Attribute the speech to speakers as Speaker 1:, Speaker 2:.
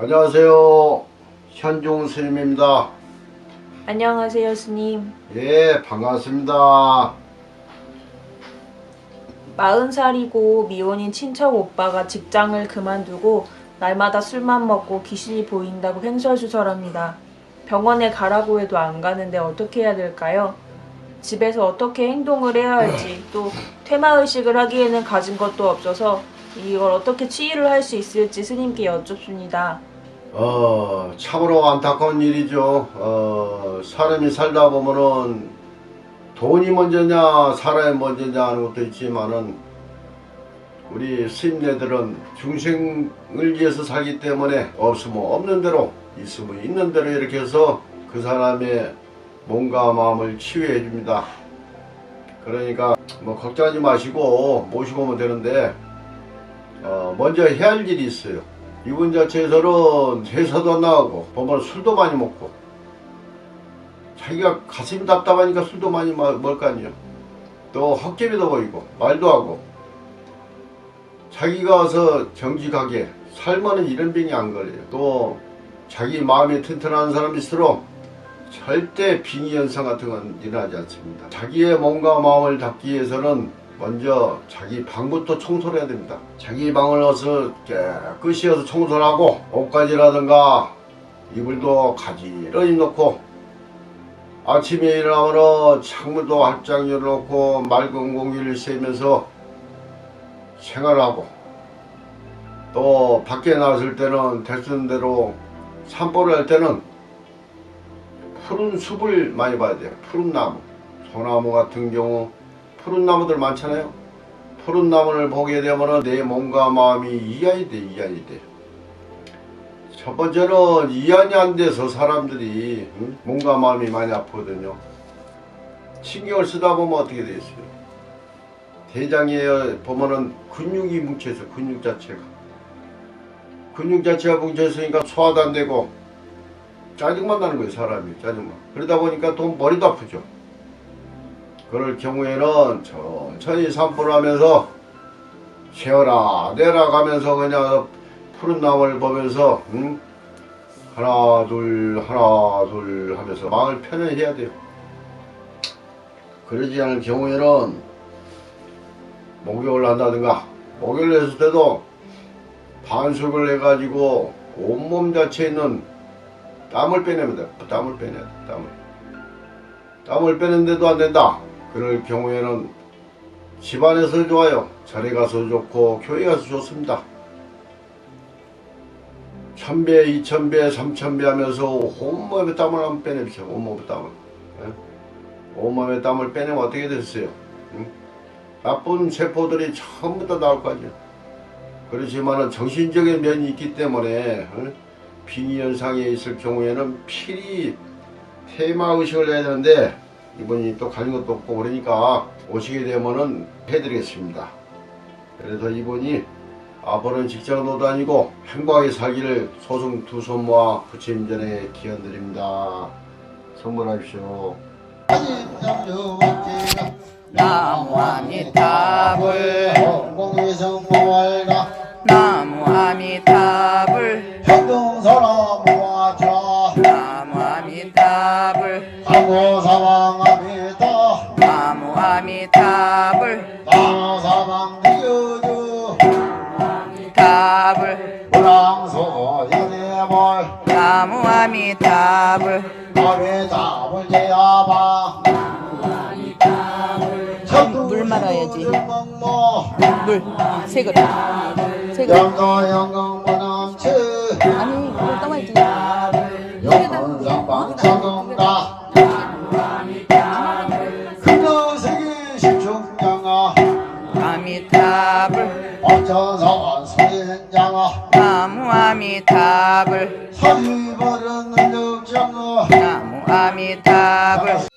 Speaker 1: 안녕하세요. 현종 스님입니다.
Speaker 2: 안녕하세요, 스님.
Speaker 1: 예, 반갑습니다.
Speaker 2: 마흔 살이고 미혼인 친척 오빠가 직장을 그만두고 날마다 술만 먹고 귀신이 보인다고 횡설수설합니다. 병원에 가라고 해도 안 가는데 어떻게 해야 될까요? 집에서 어떻게 행동을 해야 할지 또 퇴마의식을 하기에는 가진 것도 없어서 이걸 어떻게 치유를 할 수 있을지 스님께 여쭙습니다.
Speaker 1: 어, 참으로 안타까운 일이죠. 어, 사람이 살다 보면은 돈이 먼저냐, 사람이 먼저냐 하는 것도 있지만은 우리 스님네들은 중생을 위해서 살기 때문에 없으면 없는 대로, 있으면 있는 대로 이렇게 해서 그 사람의 몸과 마음을 치유해 줍니다. 그러니까 뭐 걱정하지 마시고 모시고 오면 되는데 어, 먼저 해야 할 일이 있어요. 이분 자체에서는 회사도 안 나가고 보면 술도 많이 먹고 자기가 가슴이 답답하니까 술도 많이 먹을 거 아니에요. 또 헛개비도 보이고 말도 하고 자기가 와서 정직하게 살면은 이런 병이 안 걸려요. 또 자기 마음이 튼튼한 사람일수록 절대 빙의 현상 같은 건 일어나지 않습니다. 자기의 몸과 마음을 닦기 위해서는 먼저 자기 방부터 청소를 해야 됩니다. 자기 방을 어서 깨끗이 해서 청소를 하고 옷가지라든가 이불도 가지런히 놓고 아침에 일어나면 창문도 활짝 열어놓고 맑은 공기를 쐬면서 생활하고 또 밖에 나왔을 때는 대수는 대로 산보를 할 때는 푸른 숲을 많이 봐야 돼요. 푸른 나무, 소나무 같은 경우 푸른 나무들 많잖아요. 푸른 나무를 보게 되면 내 몸과 마음이 이완이 돼, 이완이 돼. 첫 번째는 이완이 안 돼서 사람들이 응? 몸과 마음이 많이 아프거든요. 신경을 쓰다 보면 어떻게 되겠어요? 대장에 보면은 근육이 뭉쳐있어, 근육 자체가. 근육 자체가 뭉쳐 있으니까 소화도 안 되고 짜증만 나는 거예요, 사람이. 짜증만. 그러다 보니까 또 머리도 아프죠. 그럴 경우에는 천천히 산보를 하면서 쉬어라 내라 가면서 그냥 푸른 나무를 보면서 응? 하나 둘 하나 둘 하면서 마음을 편히 해야 돼요. 그러지 않을 경우에는 목욕을 한다든가 목욕을 했을 때도 반숙을 해가지고 온몸 자체에 있는 땀을 빼냅니다. 땀을 빼내야 돼. 땀을. 땀을 빼는데도 안 된다. 그럴 경우에는 집안에서 좋아요. 절에 가서 좋고 교회 가서 좋습니다. 천배, 이천배, 삼천배 하면서 온몸에 땀을 한번 빼내보세요. 온몸에 땀을. 예? 온몸에 땀을 빼내면 어떻게 됐어요? 응? 나쁜 세포들이 전부 다 나올 거 아니에요. 그렇지만은 정신적인 면이 있기 때문에 응? 빙의 현상에 있을 경우에는 필히 테마 의식을 해야 되는데 이분이 또 가진 것도 없고 그러니까 오시게 되면은 해드리겠습니다. 그래서 이분이 앞으로는 직장도 다니고 행복하게 살기를 소승 두손 모아 부처님 전에 기원드립니다. 선물하십시오.
Speaker 3: 나무 아미타불
Speaker 4: 공공의성모알가
Speaker 3: 나무 아미타불
Speaker 4: 평등사라 모아자
Speaker 3: 나무 아미타불
Speaker 4: 사고 나사방 비유주 연애벌
Speaker 3: 나무
Speaker 4: 제야바
Speaker 3: 물 말아야지.
Speaker 4: 뭐
Speaker 3: 물세 그릇. 세 그릇.
Speaker 4: 영도 영광
Speaker 3: 아미타불
Speaker 4: 어천사원 소인장아.
Speaker 3: 나무 아미타불
Speaker 4: 서리버른 능력장아
Speaker 3: 나무 아미타불